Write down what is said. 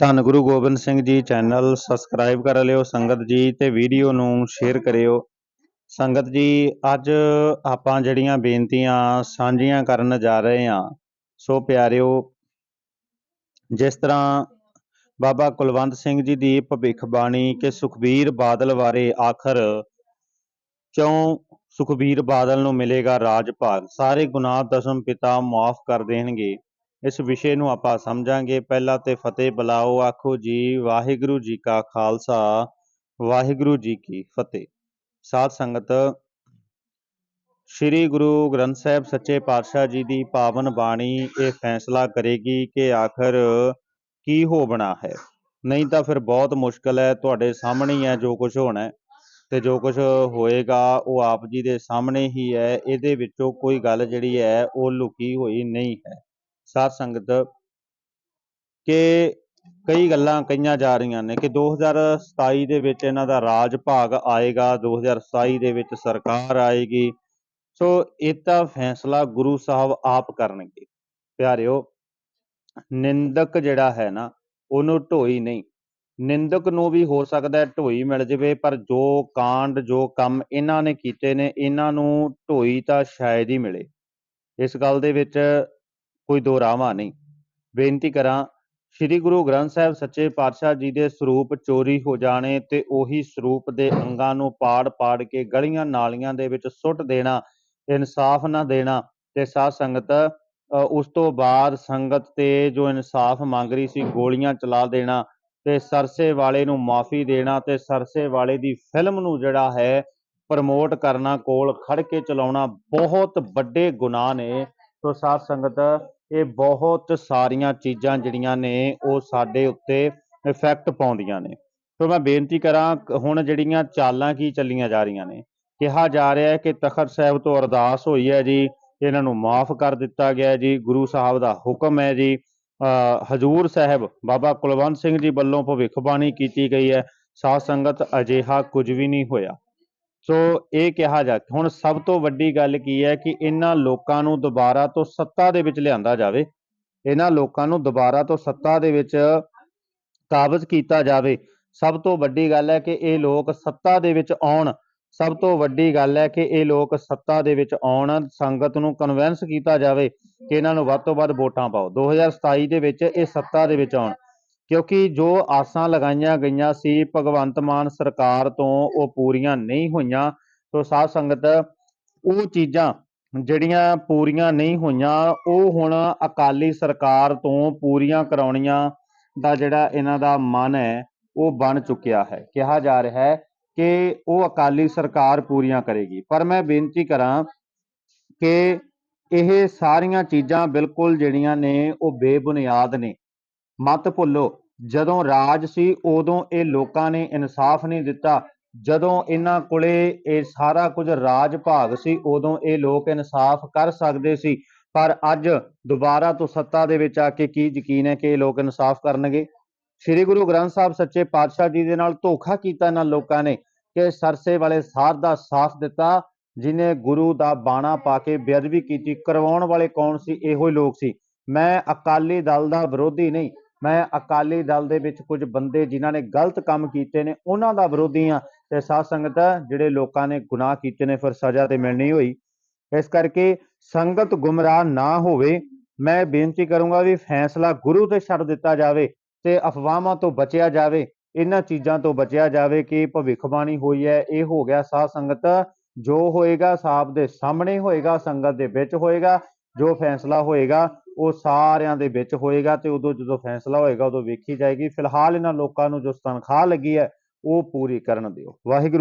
ਧੰਨ Guru Gobind Singh ji channel subscribe ਕਰ ਲਿਓ, ਸੰਗਤ ਜੀ ਤੇ ਵੀਡੀਓ ਨੂੰ ਸ਼ੇਅਰ ਕਰਿਓ। ਸੰਗਤ ਜੀ, ਅੱਜ ਆਪਾਂ ਜਿਹੜੀਆਂ ਬੇਨਤੀਆਂ ਸਾਂਝੀਆਂ ਕਰਨ ਜਾ ਰਹੇ ਹਾਂ, ਸੋ ਪਿਆਰਿਓ, ਜਿਸ ਤਰ੍ਹਾਂ ਬਾਬਾ ਕੁਲਵੰਤ ਸਿੰਘ ਜੀ ਦੀ ਭਵਿੱਖਬਾਣੀ ਕਿ ਸੁਖਬੀਰ ਬਾਦਲ ਬਾਰੇ ਆਖਰ ਕਿਉਂ ਸੁਖਬੀਰ ਬਾਦਲ ਨੂੰ ਮਿਲੇਗਾ ਰਾਜ ਭਾਗ ਸਾਰੇ ਗੁਨਾਹ ਦਸਮ ਪਿਤਾ ਮਾਫ ਕਰ ਦੇਣਗੇ। ਇਸ ਵਿਸ਼ੇ ਨੂੰ ਆਪਾਂ ਸਮਝਾਂਗੇ। ਪਹਿਲਾਂ ਤੇ ਫਤਿਹ ਬੁਲਾਓ, ਆਖੋ ਜੀ, ਵਾਹਿਗੁਰੂ ਜੀ ਕਾ ਖਾਲਸਾ, ਵਾਹਿਗੁਰੂ ਜੀ ਕੀ ਫਤਿਹ। ਸਾਧ ਸੰਗਤ, ਸ੍ਰੀ ਗੁਰੂ ਗ੍ਰੰਥ ਸਾਹਿਬ ਸੱਚੇ ਪਾਤਸ਼ਾਹ ਜੀ ਦੀ ਪਾਵਨ ਬਾਣੀ ਇਹ ਫੈਸਲਾ ਕਰੇਗੀ ਕਿ ਆਖਰ ਕੀ ਹੋਣਾ ਹੈ। ਨਹੀਂ ਤਾਂ ਫਿਰ ਬਹੁਤ ਮੁਸ਼ਕਲ ਹੈ, ਤੁਹਾਡੇ ਸਾਹਮਣੇ ਹੀ ਹੈ ਜੋ ਕੁਝ ਹੋਣਾ ਹੈ। ਤੇ ਜੋ ਕੁਝ ਹੋਏਗਾ, ਉਹ ਆਪ ਜੀ ਦੇ ਸਾਹਮਣੇ ਹੀ ਹੈ। ਇਹਦੇ ਵਿੱਚੋਂ ਕੋਈ ਗੱਲ ਜਿਹੜੀ ਹੈ, ਉਹ ਲੁਕੀ ਹੋਈ ਨਹੀਂ ਹੈ। ਸਾਧ ਸੰਗਤ ਕਿ ਕਈ ਗੱਲਾਂ ਕਹੀਆਂ ਜਾ ਰਹੀਆਂ ਨੇ ਕਿ 2027 ਦੇ ਵਿੱਚ ਇਹਨਾਂ ਦਾ ਰਾਜ ਭਾਗ ਆਏਗਾ 2027 ਦੇ ਵਿੱਚ ਸਰਕਾਰ ਆਏਗੀ। ਸੋ ਇਹ ਤਾਂ ਫੈਸਲਾ ਗੁਰੂ ਸਾਹਿਬ ਆਪ ਕਰਨਗੇ। ਪਿਆਰਿਓ, ਨਿੰਦਕ ਜਿਹੜਾ ਹੈ ਨਾ, ਉਹਨੂੰ ਢੋਈ ਨਹੀਂ। ਨਿੰਦਕ ਨੂੰ ਵੀ ਹੋ ਸਕਦਾ ਢੋਈ ਮਿਲ ਜਾਵੇ, ਪਰ ਜੋ ਕਾਂਡ, ਜੋ ਕੰਮ ਇਹਨਾਂ ਨੇ ਕੀਤੇ ਨੇ, ਇਹਨਾਂ ਨੂੰ ਢੋਈ ਤਾਂ ਸ਼ਾਇਦ ਹੀ ਮਿਲੇ। ਇਸ ਗੱਲ ਦੇ ਵਿੱਚ ਕੋਈ ਦੋ ਰਾਵਾਂ ਨਹੀਂ। ਬੇਨਤੀ ਕਰਾਂ, ਸ੍ਰੀ ਗੁਰੂ ਗ੍ਰੰਥ ਸਾਹਿਬ ਸੱਚੇ ਪਾਤਸ਼ਾਹ ਜੀ ਦੇ ਸਰੂਪ ਚੋਰੀ ਹੋ ਜਾਣੇ ਤੇ ਉਹੀ ਸਰੂਪ ਦੇ ਅੰਗਾਂ ਨੂੰ ਪਾੜ-ਪਾੜ ਕੇ ਗਲੀਆਂ ਨਾਲੀਆਂ ਦੇ ਵਿੱਚ ਸੁੱਟ ਦੇਣਾ, ਇਨਸਾਫ ਨਾ ਦੇਣਾ ਤੇ ਸਾਧ ਸੰਗਤ ਉਸ ਤੋਂ ਬਾਅਦ ਸੰਗਤ ਤੇ ਜੋ ਇਨਸਾਫ ਮੰਗ ਰਹੀ ਸੀ ਗੋਲੀਆਂ ਚਲਾ ਦੇਣਾ ਤੇ ਸਰਸੇ ਵਾਲੇ ਨੂੰ ਮਾਫੀ ਦੇਣਾ ਤੇ ਸਰਸੇ ਵਾਲੇ ਦੀ ਫਿਲਮ ਨੂੰ ਜਿਹੜਾ ਹੈ ਪ੍ਰਮੋਟ ਕਰਨਾ ਕੋਲ ਖੜ ਕੇ ਚਲਾਉਣਾ ਬਹੁਤ ਵੱਡੇ ਗੁਨਾਹ ਨੇ। ਸੋ ਸਾਧ ਸੰਗਤ ਇਹ ਬਹੁਤ ਸਾਰੀਆਂ ਚੀਜ਼ਾਂ ਜਿਹੜੀਆਂ ਨੇ ਉਹ ਸਾਡੇ ਉੱਤੇ ਇਫੈਕਟ ਪਾਉਂਦੀਆਂ ਨੇ। ਸੋ ਮੈਂ ਬੇਨਤੀ ਕਰਾਂ ਹੁਣ ਜਿਹੜੀਆਂ ਚਾਲਾਂ ਕੀ ਚੱਲੀਆਂ ਜਾ ਰਹੀਆਂ ਨੇ ਕਿਹਾ ਜਾ ਰਿਹਾ ਹੈ ਕਿ ਤਖਤ ਸਾਹਿਬ ਤੋਂ ਅਰਦਾਸ ਹੋਈ ਹੈ ਜੀ ਇਹਨਾਂ ਨੂੰ ਮਾਫ ਕਰ ਦਿੱਤਾ ਗਿਆ ਜੀ ਗੁਰੂ ਸਾਹਿਬ ਦਾ ਹੁਕਮ ਹੈ ਜੀ। ਅ, ਹਜੂਰ ਸਾਹਿਬ ਬਾਬਾ ਕੁਲਵੰਤ ਸਿੰਘ ਜੀ ਵੱਲੋਂ ਭਵਿੱਖਬਾਣੀ ਕੀਤੀ ਗਈ ਹੈ ਸਾਧ ਸੰਗਤ ਅਜਿਹਾ ਕੁਝ ਵੀ ਨਹੀਂ ਹੋਇਆ। ਸੋ ਇਹ ਕਿਹਾ ਜਾ, ਹੁਣ ਸਭ ਤੋਂ ਵੱਡੀ ਗੱਲ ਕੀ ਹੈ ਕਿ ਇਹਨਾਂ ਲੋਕਾਂ ਨੂੰ ਦੁਬਾਰਾ ਤੋਂ ਸੱਤਾ ਦੇ ਵਿੱਚ ਲਿਆਂਦਾ ਜਾਵੇ। ਇਹਨਾਂ ਲੋਕਾਂ ਨੂੰ ਦੁਬਾਰਾ ਤੋਂ ਸੱਤਾ ਦੇ ਵਿੱਚ ਕਾਬਜ਼ ਕੀਤਾ ਜਾਵੇ। ਸਭ ਤੋਂ ਵੱਡੀ ਗੱਲ ਹੈ ਕਿ ਇਹ ਲੋਕ ਸੱਤਾ ਦੇ ਵਿੱਚ ਆਉਣ। ਸਭ ਤੋਂ ਵੱਡੀ ਗੱਲ ਹੈ ਕਿ ਇਹ ਲੋਕ ਸੱਤਾ ਦੇ ਵਿੱਚ ਆਉਣ। ਸੰਗਤ ਨੂੰ ਕਨਵਿੰਸ ਕੀਤਾ ਜਾਵੇ ਕਿ ਇਹਨਾਂ ਨੂੰ ਵੱਧ ਤੋਂ ਵੱਧ ਵੋਟਾਂ ਪਾਓ। 2027 ਦੇ ਵਿੱਚ ਇਹ ਸੱਤਾ ਦੇ ਵਿੱਚ ਆਉਣ। ਕਿਉਂਕਿ ਜੋ ਆਸਾਂ ਲਗਾਈਆਂ ਗਈਆਂ ਸੀ, ਭਗਵੰਤ ਮਾਨ ਸਰਕਾਰ ਤੋਂ ਉਹ ਪੂਰੀਆਂ ਨਹੀਂ ਹੋਈਆਂ। ਸੋ ਸਾਧ ਸੰਗਤ, ਉਹ ਚੀਜ਼ਾਂ ਜਿਹੜੀਆਂ ਪੂਰੀਆਂ ਨਹੀਂ ਹੋਈਆਂ, ਉਹ ਹੁਣ ਅਕਾਲੀ ਸਰਕਾਰ ਤੋਂ ਪੂਰੀਆਂ ਕਰਾਉਣੀਆਂ ਦਾ ਜਿਹੜਾ ਇਹਨਾਂ ਦਾ ਮਨ ਹੈ, ਉਹ ਬਣ ਚੁੱਕਿਆ ਹੈ। ਕਿਹਾ ਜਾ ਰਿਹਾ ਹੈ ਕਿ ਉਹ ਅਕਾਲੀ ਸਰਕਾਰ ਪੂਰੀਆਂ ਕਰੇਗੀ। ਪਰ ਮੈਂ ਬੇਨਤੀ ਕਰਾਂ ਕਿ ਇਹ ਸਾਰੀਆਂ ਚੀਜ਼ਾਂ ਬਿਲਕੁਲ ਜਿਹੜੀਆਂ ਨੇ, ਉਹ ਬੇਬੁਨਿਆਦ ਨੇ। ਮਤ ਭੁੱਲੋ, ਜਦੋਂ ਰਾਜ ਸੀ ਉਦੋਂ ਇਹ ਲੋਕਾਂ ਨੇ ਇਨਸਾਫ ਨਹੀਂ ਦਿੱਤਾ। ਜਦੋਂ ਇਹਨਾਂ ਕੋਲੇ ਇਹ ਸਾਰਾ ਕੁਝ ਰਾਜ ਭਾਗ ਸੀ, ਉਦੋਂ ਇਹ ਲੋਕ ਇਨਸਾਫ ਕਰ ਸਕਦੇ ਸੀ। ਪਰ ਅੱਜ ਦੁਬਾਰਾ ਤੋਂ ਸੱਤਾ ਦੇ ਵਿੱਚ ਆ ਕੇ ਕੀ ਯਕੀਨ ਹੈ ਕਿ ਇਹ ਲੋਕ ਇਨਸਾਫ ਕਰਨਗੇ? ਸ੍ਰੀ ਗੁਰੂ ਗ੍ਰੰਥ ਸਾਹਿਬ ਸੱਚੇ ਪਾਤਸ਼ਾਹ ਜੀ ਦੇ ਨਾਲ ਧੋਖਾ ਕੀਤਾ ਇਹਨਾਂ ਲੋਕਾਂ ਨੇ ਕਿ ਸਰਸੇ ਵਾਲੇ ਸਾਧ ਦਾ ਸਾਥ ਦਿੱਤਾ, ਜਿਨੇ ਗੁਰੂ ਦਾ ਬਾਣਾ ਪਾ ਕੇ ਬੇਅਦਬੀ ਕੀਤੀ। ਕਰਵਾਉਣ ਵਾਲੇ ਕੌਣ ਸੀ? ਇਹੋ ਹੀ ਲੋਕ ਸੀ। ਮੈਂ ਅਕਾਲੀ ਦਲ ਦਾ ਵਿਰੋਧੀ ਨਹੀਂ। ਮੈਂ ਅਕਾਲੀ ਦਲ ਦੇ ਵਿੱਚ ਕੁਝ ਬੰਦੇ ਜਿਨ੍ਹਾਂ ਨੇ ਗਲਤ ਕੰਮ ਕੀਤੇ ਨੇ, ਉਹਨਾਂ ਦਾ ਵਿਰੋਧੀ ਆ ਤੇ ਸਾਧ ਸੰਗਤ ਜਿਹੜੇ ਲੋਕਾਂ ਨੇ ਗੁਨਾਹ ਕੀਤੇ ਨੇ ਫਿਰ ਸਜ਼ਾ ਤੇ ਮਿਲਣੀ ਹੋਈ। ਇਸ ਕਰਕੇ ਸੰਗਤ ਗੁੰਮਰਾਹ ਨਾ ਹੋਵੇ, ਮੈਂ ਬੇਨਤੀ ਕਰੂੰਗਾ ਵੀ ਫੈਸਲਾ ਗੁਰੂ ਤੇ ਛੱਡ ਦਿੱਤਾ ਜਾਵੇ ਤੇ ਅਫਵਾਹਾਂ ਤੋਂ ਬਚਿਆ ਜਾਵੇ, ਇਹਨਾਂ ਚੀਜ਼ਾਂ ਤੋਂ ਬਚਿਆ ਜਾਵੇ ਕਿ ਭਵਿੱਖਬਾਣੀ ਹੋਈ ਹੈ, ਇਹ ਹੋ ਗਿਆ ਸਾਧ ਸੰਗਤ, ਜੋ ਹੋਏਗਾ ਸਾਬ ਦੇ ਸਾਹਮਣੇ ਹੋਏਗਾ, ਸੰਗਤ ਦੇ ਵਿੱਚ ਹੋਏਗਾ, ਜੋ ਫੈਸਲਾ ਹੋਏਗਾ ਉਹ ਸਾਰਿਆਂ ਦੇ ਵਿੱਚ ਹੋਏਗਾ ਤੇ ਉਦੋਂ ਜਦੋਂ ਫੈਸਲਾ ਹੋਏਗਾ ਉਦੋਂ ਵੇਖੀ ਜਾਏਗੀ। ਫਿਲਹਾਲ ਇਹਨਾਂ ਲੋਕਾਂ ਨੂੰ ਜੋ ਤਨਖਾਹ ਲੱਗੀ ਹੈ, ਉਹ ਪੂਰੀ ਕਰਨ ਦਿਓ। ਵਾਹਿਗੁਰੂ